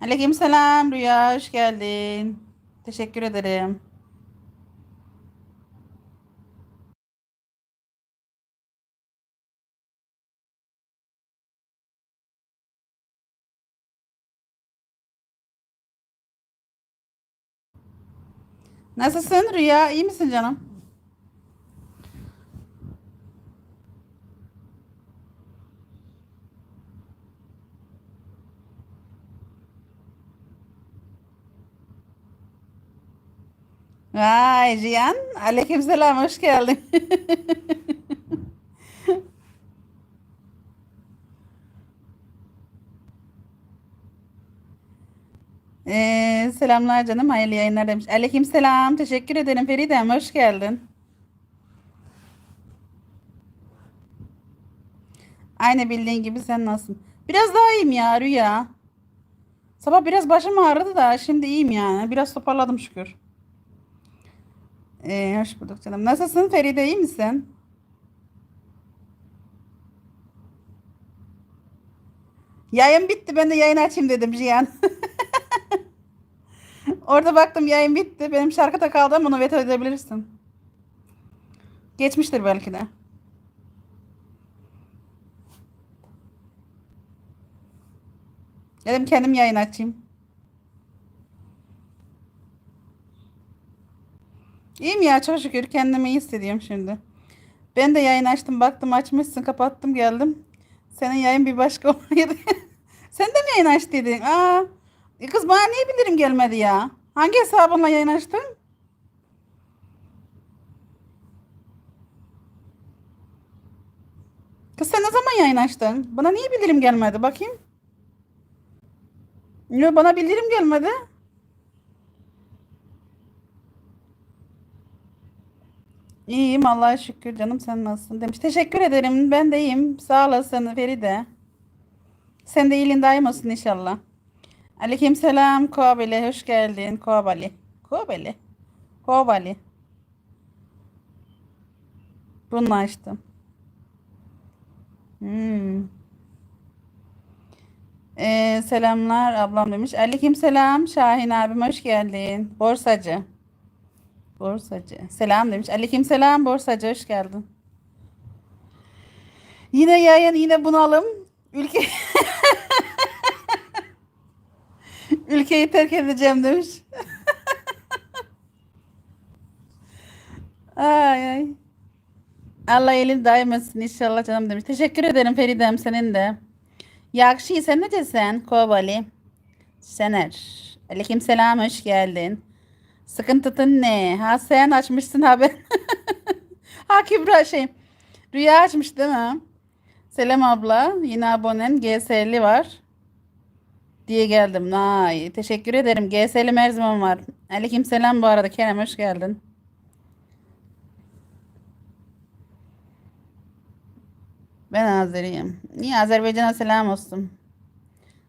Aleykümselam Rüya, hoş geldin. Teşekkür ederim. Nasılsın Rüya? İyi misin canım? Vay Cihan. Aleykümselam, hoş geldin. Ee, selamlar canım. Hayırlı yayınlar demiş. Aleykümselam. Teşekkür ederim Feridem. Hoş geldin. Aynı bildiğin gibi sen nasılsın? Biraz daha iyiyim ya Rüya. Sabah biraz başım ağrıdı da şimdi iyiyim yani. Biraz toparladım şükür. Ee, hoş bulduk canım. Nasılsın Feride iyi misin? Yayın bitti. Ben de yayın açayım dedim Cihan. Orada baktım yayın bitti. Benim şarkıda kaldı ama onu veto edebilirsin. Geçmiştir belki de. Dedim kendim yayın açayım. İyiyim ya çok şükür kendimi iyi hissediyorum şimdi. Ben de yayın açtım baktım açmışsın kapattım geldim. Senin yayın bir başka olaydı. Sen de mi yayın açtıydın? Aa, e kız bana niye bildirim gelmedi ya? Hangi hesabınla yayın açtın? Kız sen ne zaman yayın açtın? Bana niye bildirim gelmedi? Bakayım. Yok bana bildirim gelmedi. İyiyim Allah'a şükür canım sen nasılsın demiş. Teşekkür ederim ben de iyiyim. Sağ olasın Feride. Sen de iyiliğin daim olsun inşallah. Aleykümselam Kovali hoş geldin Kovali. Kovali. Kovali. Bunu açtım. Hmm. Ee, selamlar ablam demiş. Aleykümselam Şahin abim hoş geldin. Borsacı. Borsacı. Selam demiş. Aleykümselam borsacı hoş geldin. Yine yayın yine bunalım. Ülke ülkeyi terk edeceğim demiş. Ay ay. Allah elin daim etsin inşallah canım demiş. Teşekkür ederim Feridem senin de. Yakşı sen ne Kovali? Sener. Aleyküm selam hoş geldin. Sıkıntın ne? Ha sen açmışsın haber. ha Kübra şey. Rüya açmış değil mi? Selam abla. Yine abonen GS'li var. Diye geldim. Nay. Teşekkür ederim. GS'li her zaman var. Aleyküm selam bu arada. Kerem hoş geldin. Ben Azeriyim. İyi Azerbaycan'a selam olsun.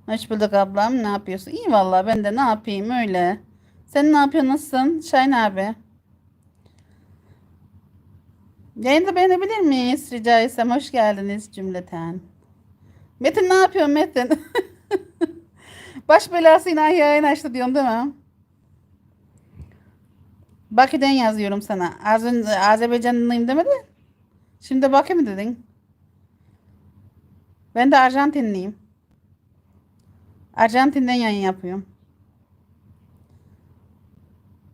Hoş bulduk ablam. Ne yapıyorsun? İyi vallahi ben de ne yapayım öyle. Sen ne yapıyorsun? Nasılsın? Şahin abi. Yayını beğenebilir miyiz? Rica etsem hoş geldiniz cümleten. Metin ne yapıyorsun Metin? Baş belası yine yayın açtı diyorum değil mi? Bakü'den yazıyorum sana. Az önce Azerbaycanlıyım demedi. Şimdi Bakü mü dedin? Ben de Arjantinliyim. Arjantin'den yayın yapıyorum.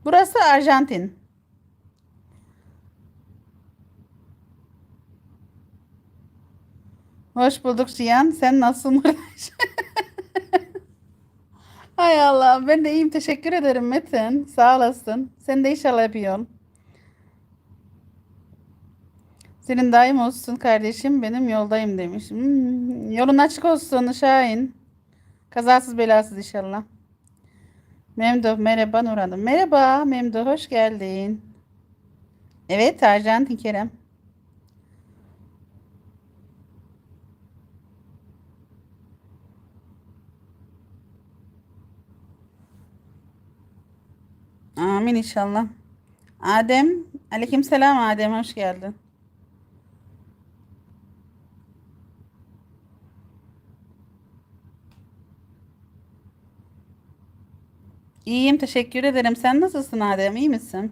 Burası Arjantin. Hoş bulduk Cihan. Sen nasılsın? Hay Allah. Ben de iyiyim. Teşekkür ederim Metin. Sağ olasın. Sen de inşallah yapıyorsun. Senin daim olsun kardeşim. Benim yoldayım demiş. Hmm, yolun açık olsun Şahin. Kazasız belasız inşallah. Memduh merhaba Nur Hanım. Merhaba Memduh hoş geldin. Evet Arjantin Kerem. Amin inşallah. Adem. Aleykümselam Adem hoş geldin. İyiyim teşekkür ederim. Sen nasılsın Adem? İyi misin?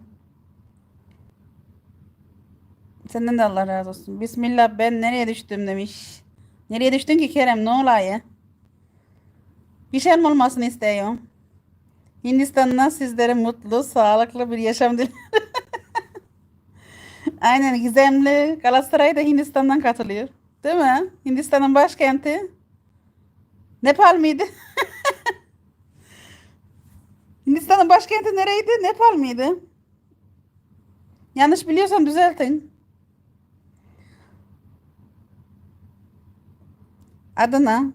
Senden de Allah razı olsun. Bismillah ben nereye düştüm demiş. Nereye düştün ki Kerem? Ne olayı? Bir şey mi olmasını istiyorum. Hindistan'dan sizlere mutlu, sağlıklı bir yaşam dilerim. Aynen Gizemli Galatasaray da Hindistan'dan katılıyor. Değil mi? Hindistan'ın başkenti. Nepal miydi? Hindistan'ın başkenti nereydi? Nepal miydi? Yanlış biliyorsam düzeltin. Adana.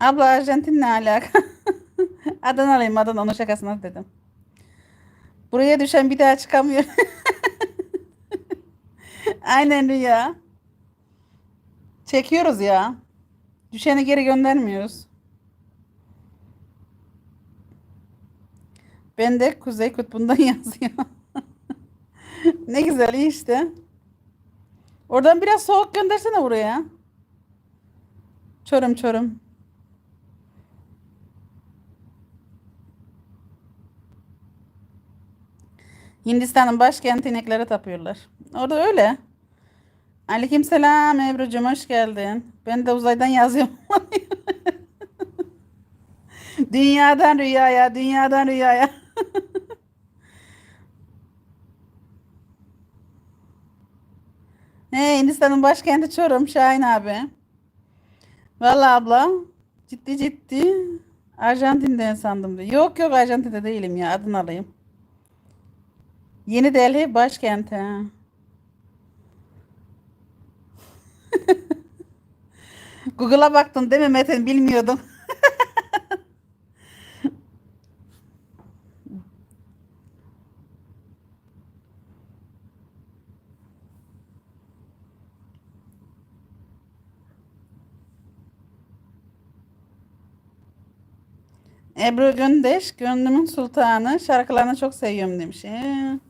Abla Arjantin ne alaka? Adanalıyım Adana onun şakasına dedim. Buraya düşen bir daha çıkamıyor. Aynen Rüya. Çekiyoruz ya. Düşeni geri göndermiyoruz. Ben de Kuzey Kutbu'ndan yazıyor. Ne güzel iyi işte. Oradan biraz soğuk göndersene buraya. Çorum çorum. Hindistan'ın başkenti ineklere tapıyorlar. Orada öyle. Aleykümselam Ebru'cum hoş geldin. Ben de uzaydan yazıyorum. Dünyadan rüyaya, dünyadan rüyaya. He, Hindistan'ın başkenti Çorum, Şahin abi. Vallahi abla, ciddi ciddi Arjantin'den sandım diyor. Yok yok Arjantin'de değilim ya, adını alayım. Yeni Delhi başkenti. Google'a baktın değil mi Metin? Bilmiyordum. Ebru Gündeş, gönlümün sultanı, şarkılarını çok seviyorum demiş. Ee,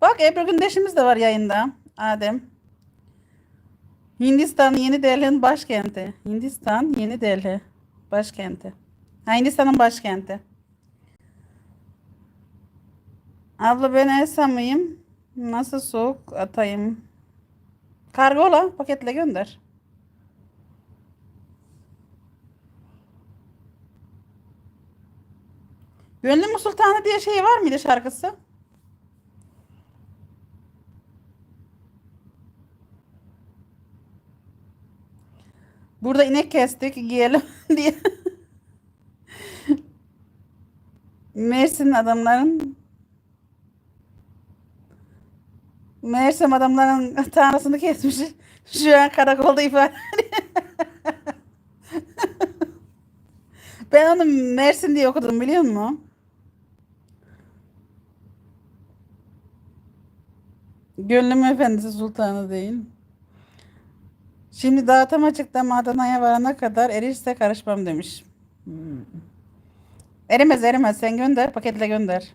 bak Ebru Gündeş'imiz de var yayında. Adem. Hindistan Yeni Delhi'nin başkenti. Hindistan Yeni Delhi başkenti. Ha, Hindistan'ın başkenti. Abla ben Elsa mıyım? Nasıl soğuk atayım? Kargola paketle gönder. Gönlümün Sultanı diye şey var mıydı şarkısı? Burada inek kestik giyelim diye. Mersin adamların Meğersem adamların tanrısını kesmiş. Şu an karakolda ifade. Ben onu Mersin diye okudum biliyor musun? Gönlüm efendisi sultanı değil. Şimdi dağıtım açıkta Adana'ya varana kadar erişse karışmam demiş. Hmm. Erimez erimez sen gönder paketle gönder.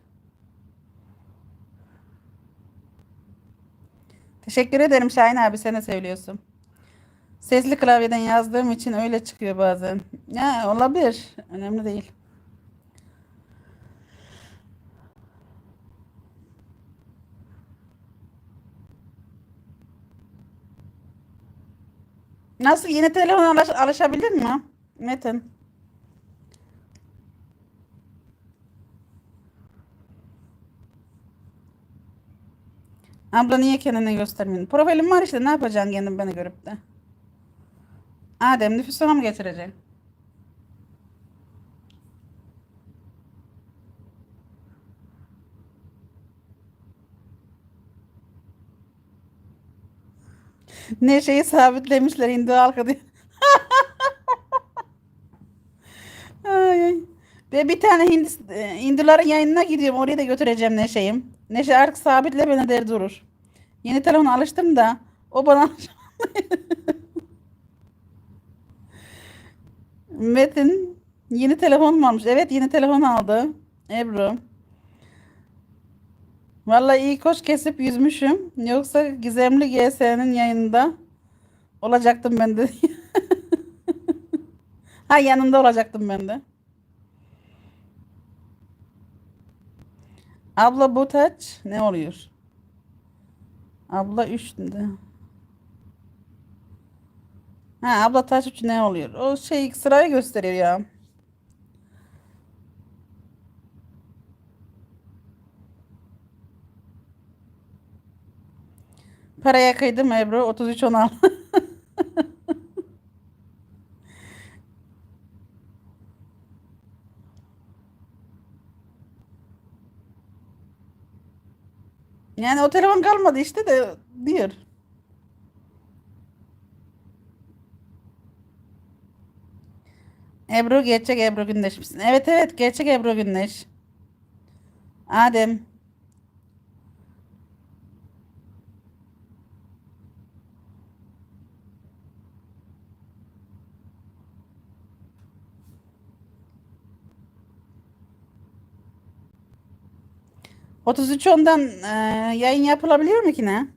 Teşekkür ederim Şahin abi sen de söylüyorsun. Sesli klavyeden yazdığım için öyle çıkıyor bazen. Ya olabilir. Önemli değil. Nasıl yeni telefona alış alışabildin mi? Metin. Abla niye kendini göstermiyorsun? Profilim var işte ne yapacaksın kendin beni görüp de. Adem nüfusuna mı getireceksin? Ne şeyi sabitlemişler Hindu halkı diye. Ay, ay. Ve bir tane Hindis, e, Hinduların yayınına gidiyorum. Oraya da götüreceğim Neşe'yim. Neşe artık sabitle beni der durur. Yeni telefona alıştım da o bana Metin yeni telefon mu almış? Evet yeni telefon aldı. Ebru. Vallahi iyi koş kesip yüzmüşüm. Yoksa Gizemli GS'nin yayında olacaktım ben de. ha yanında olacaktım ben de. Abla bu taç ne oluyor? Abla 3 de. Ha abla taç 3 ne oluyor? O şey sırayı gösteriyor ya. Paraya kıydım Ebru 33 16. Yani o telefon kalmadı işte de diyor. Ebru gerçek Ebru Gündeş misin? Evet evet gerçek Ebru Gündeş. Adem. Otuz üç ondan e, yayın yapılabiliyor mu ki ne?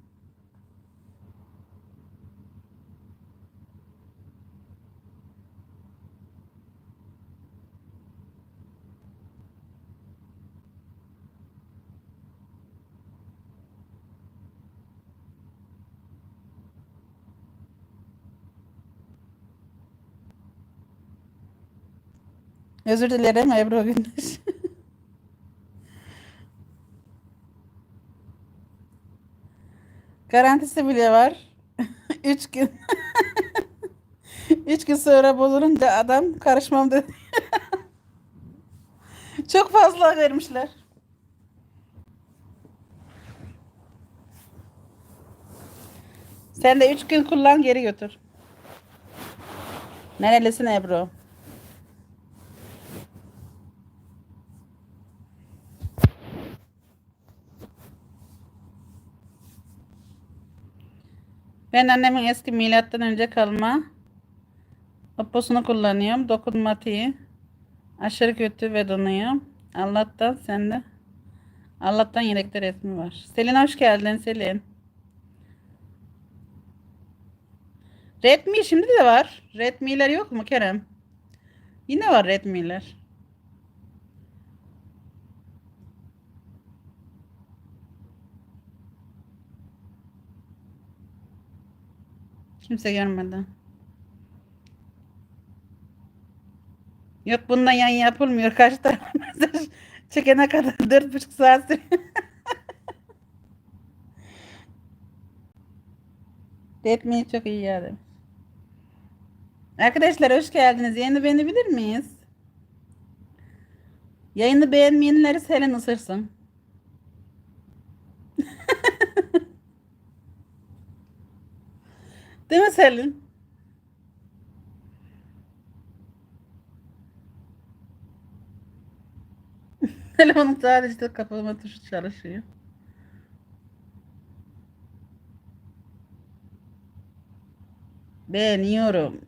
Özür dilerim Ebru Gündeş. Garantisi bile var. Üç gün. Üç gün sonra bozulunca adam karışmam dedi. Çok fazla vermişler. Sen de üç gün kullan geri götür. Nerelisin Ebru? Ben annemin eski milattan önce kalma Opposunu kullanıyorum. Dokunmatiği. Aşırı kötü ve donuyor. Allah'tan sende. Allah'tan yedekte resmi var. Selin hoş geldin Selin. Redmi şimdi de var. Redmi'ler yok mu Kerem? Yine var Redmi'ler. Kimse görmedi. Yok bundan yayın yapılmıyor. Kaç tane mesaj çekene kadar dört buçuk saat sürüyor. Redmi çok iyi ya demiş. Arkadaşlar hoş geldiniz. Yayını beğenebilir miyiz? Yayını beğenmeyenleri Selin ısırsın. Değil mi Selin? Telefonum sadece kapama tuşu çalışıyor. Beğeniyorum.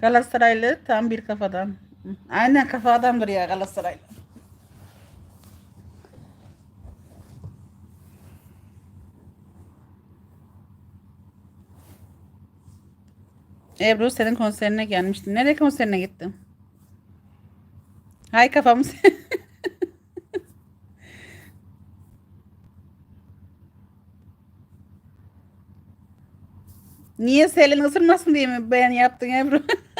Galatasaraylı tam bir kafadan. Aynen kafa adamdır ya Galatasaraylı. Ebru senin konserine gelmiştim. Nereye konserine gittin? Hay kafamı. Niye Selin ısırmasın diye mi beğen yaptın Ebru?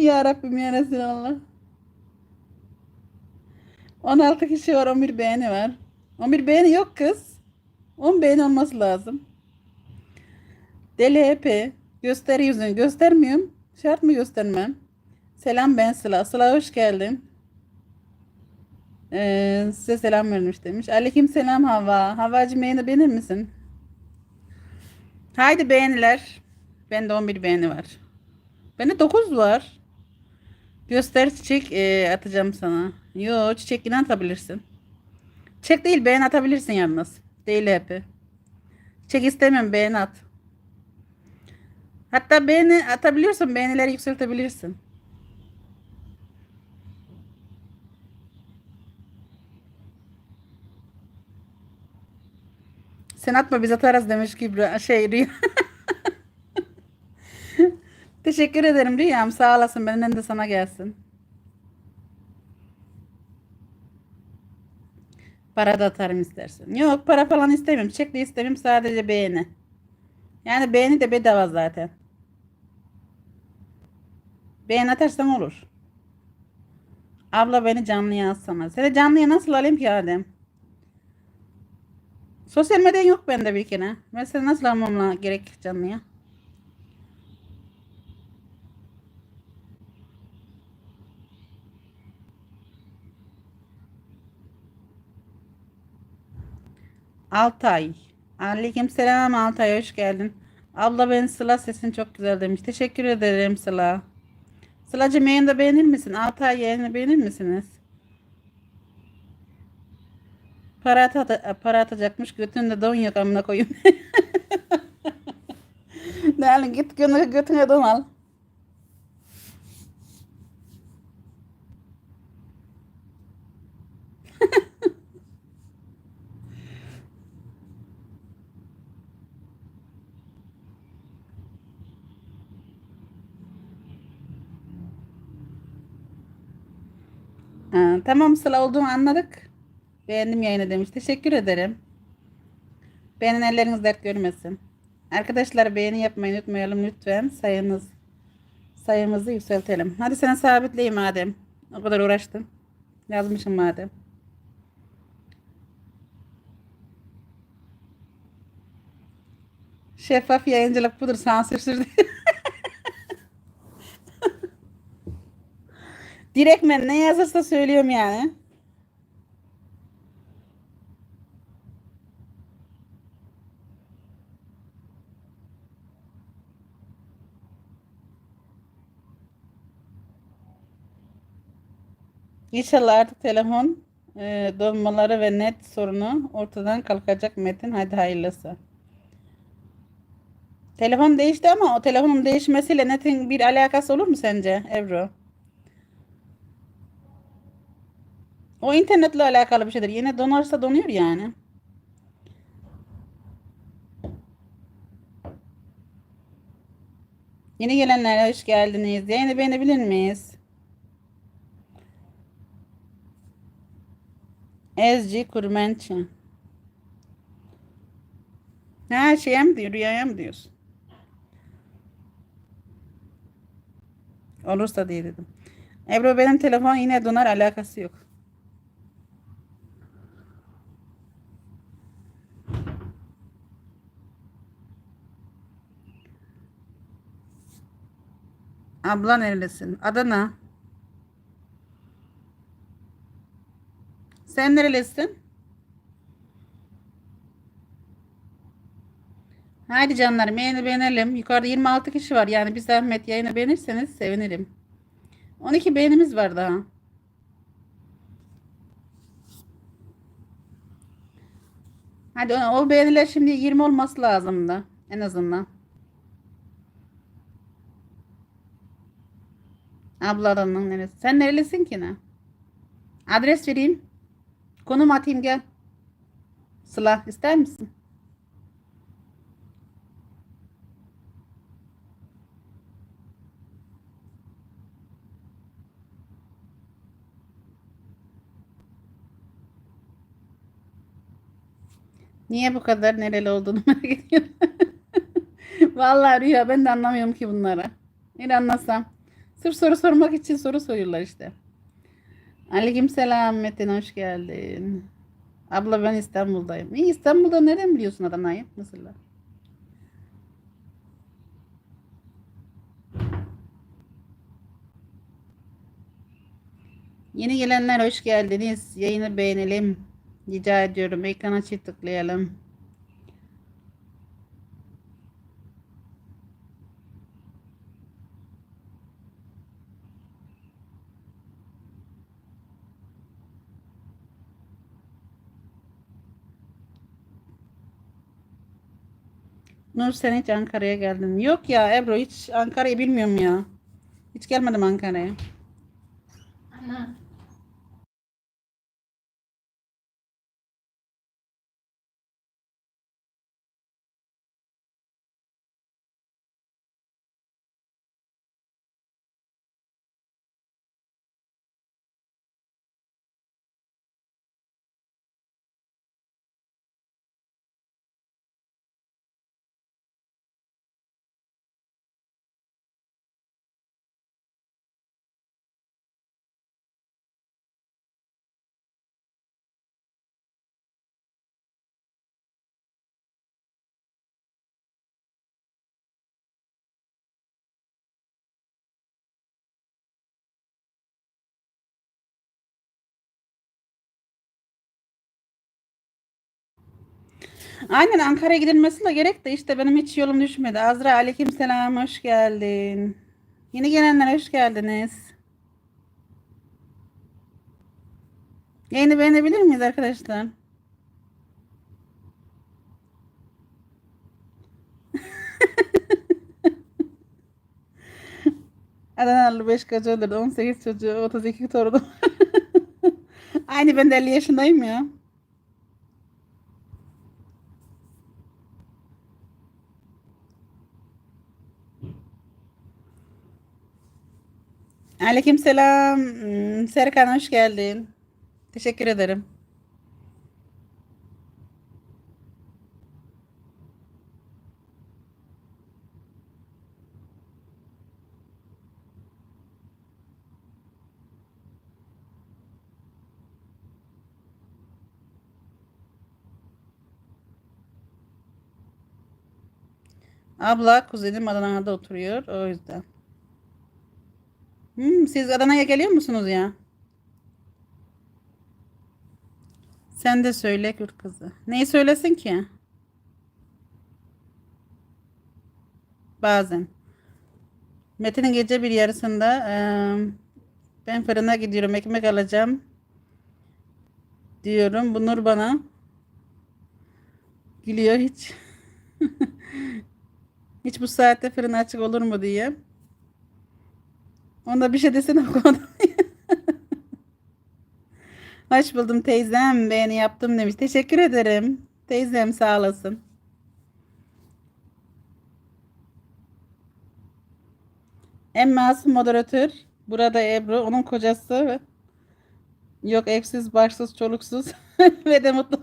ya Rabbim ya Resulallah. 16 kişi var 11 beğeni var. 11 beğeni yok kız. 10 beğeni olması lazım. Deli EP. Göster yüzünü. Göstermiyorum. Şart mı göstermem? Selam ben Sıla. Sıla hoş geldin. Ee, size selam vermiş demiş. Aleyküm selam Hava. Havacı beğeni beğenir misin? Haydi beğeniler. Bende 11 beğeni var. Bende 9 var. Göster çiçek e, atacağım sana. Yo çiçek yine atabilirsin. Çiçek değil beğen atabilirsin yalnız. Değil hep. Çek istemem beğeni at. Hatta beğeni atabiliyorsun. Beğenileri yükseltebilirsin. Sen atma biz atarız demiş Kübra. Şey Rüya. Teşekkür ederim Rüyam. Sağ olasın. Benden de sana gelsin. Para da atarım istersen. Yok para falan istemiyorum. Çek de istemiyorum. Sadece beğeni. Yani beğeni de bedava zaten. Beğeni atarsan olur. Abla beni canlıya alsana. Seni canlıya nasıl alayım ki Adem? Sosyal medya yok bende bir kere. Ben seni nasıl almamla gerek canlıya? Altay. Aleyküm selam Altay hoş geldin. Abla ben Sıla sesin çok güzel demiş. Teşekkür ederim Sıla. Sıla'cığım yayında beğenir misin? Altay yayını beğenir misiniz? Para, at para atacakmış götünde don yok amına koyayım. Değerli git götüne, götüne don al. Tamam Sıla olduğunu anladık. Beğendim yayını demiş. Teşekkür ederim. Beğenin elleriniz dert görmesin. Arkadaşlar beğeni yapmayı unutmayalım lütfen. Sayınız sayımızı yükseltelim. Hadi sen sabitleyeyim madem. O kadar uğraştın. Yazmışım madem. Şeffaf yayıncılık budur sansürsüz. Direkt ben ne yazarsa söylüyorum yani. İnşallah artık telefon e, donmaları ve net sorunu ortadan kalkacak Metin. Hadi hayırlısı. Telefon değişti ama o telefonun değişmesiyle netin bir alakası olur mu sence Ebru? O internetle alakalı bir şeydir. Yine donarsa donuyor yani. Yeni gelenler hoş geldiniz. Yayını beğenebilir miyiz? Ezci Kurmençi. Ha şeye mi diyor? Rüyaya mı diyorsun? Olursa diye dedim. Ebru benim telefon yine donar alakası yok. Abla nerelisin? Adana. Sen nerelisin? Haydi canlarım yayını beğenelim. Yukarıda 26 kişi var. Yani bir zahmet yayını beğenirseniz sevinirim. 12 beğenimiz var daha. Hadi o, beğeniler şimdi 20 olması lazım da en azından. Ablalarının neresi? Sen nerelisin ki ne? Adres vereyim. Konum atayım gel. Sıla ister misin? Niye bu kadar nereli olduğunu merak ediyorum. Vallahi Rüya ben de anlamıyorum ki bunları. Bir anlasam. Sırf soru sormak için soru soruyorlar işte. Aleyküm selam Metin hoş geldin. Abla ben İstanbul'dayım. İyi İstanbul'da nereden biliyorsun Adana'yı? Mesela. Yeni gelenler hoş geldiniz. Yayını beğenelim. Rica ediyorum. Ekrana çift tıklayalım. Nur sen hiç Ankara'ya geldin? Yok ya Ebru hiç Ankara'yı bilmiyorum ya. Hiç gelmedim Ankara'ya. Aynen Ankara'ya gidilmesi de gerek de işte benim hiç yolum düşmedi. Azra aleyküm selam hoş geldin. Yeni gelenler hoş geldiniz. Yayını beğenebilir miyiz arkadaşlar? Adanalı 5 çocuğu öldürdü. 18 çocuğu, 32 torunu. Aynı ben de 50 yaşındayım ya. Aleykümselam. Hmm, Serkan hoş geldin. Teşekkür ederim. Abla kuzenim Adana'da oturuyor o yüzden. Hmm, siz Adana'ya geliyor musunuz ya? Sen de söyle Kürt kızı. Neyi söylesin ki? Bazen. Metin'in gece bir yarısında eee, ben fırına gidiyorum ekmek alacağım diyorum. Bu Nur bana gülüyor hiç. Hiç bu saatte fırın açık olur mu diye. Onda bir şey desene o konuda. Hoş buldum teyzem. Beğeni yaptım demiş. Teşekkür ederim. Teyzem sağ olasın. En masum moderatör. Burada Ebru. Onun kocası. Yok evsiz, başsız, çoluksuz. Ve de mutlu.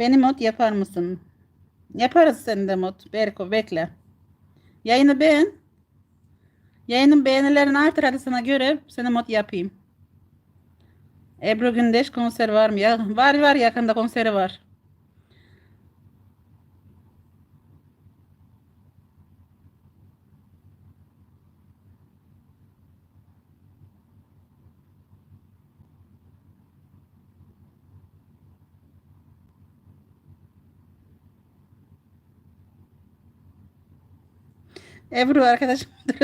Beni mod yapar mısın? Yaparız seni de mod. Berko bekle. Yayını beğen. Yayının beğenilerini artır hadi sana göre seni mod yapayım. Ebru Gündeş konser var mı? Ya, var var yakında konseri var. Ebru arkadaşım.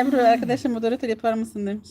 Ebru arkadaşım moderatör yapar mısın demiş.